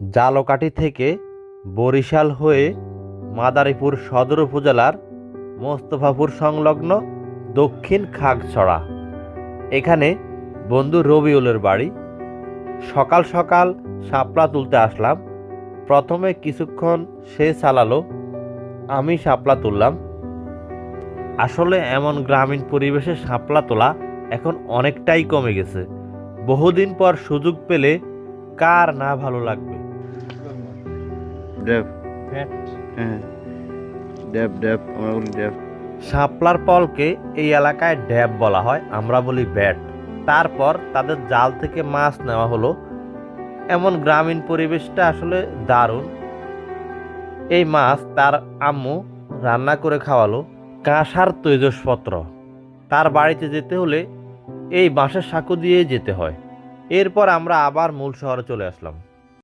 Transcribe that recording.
জালকাঠি থেকে বরিশাল হয়ে মাদারীপুর সদর উপজেলার মোস্তফাপুর সংলগ্ন দক্ষিণ খাগছড়া। এখানে বন্ধু রবিউলের বাড়ি। সকাল সকাল শাপলা তুলতে আসলাম। প্রথমে কিছুক্ষণ সে চালালো, আমি শাপলা তুললাম। আসলে এমন গ্রামীণ পরিবেশে শাপলা তোলা এখন অনেকটাই কমে গেছে। বহুদিন পর সুযোগ পেলে কার না ভালো লাগবে? ড্যাব হ্যাঁ। ড্যাব ড্যাব আমরা বলি ড্যাব শাপলার পলকে এই এলাকায় ড্যাব বলা হয় আমরা বলি ব্যাট। তারপর তাদের জাল থেকে মাছ নেওয়া হলো। এমন গ্রামীণ পরিবেশটা আসলে দারুণ। এই মাছ তার আম্মু রান্না করে খাওয়ালো কাঁসার তৈজসপত্র তার বাড়িতে যেতে হলে এই বাঁশের সাঁকো দিয়ে যেতে হয়। এরপর আমরা আবার মূল শহরে চলে আসলাম।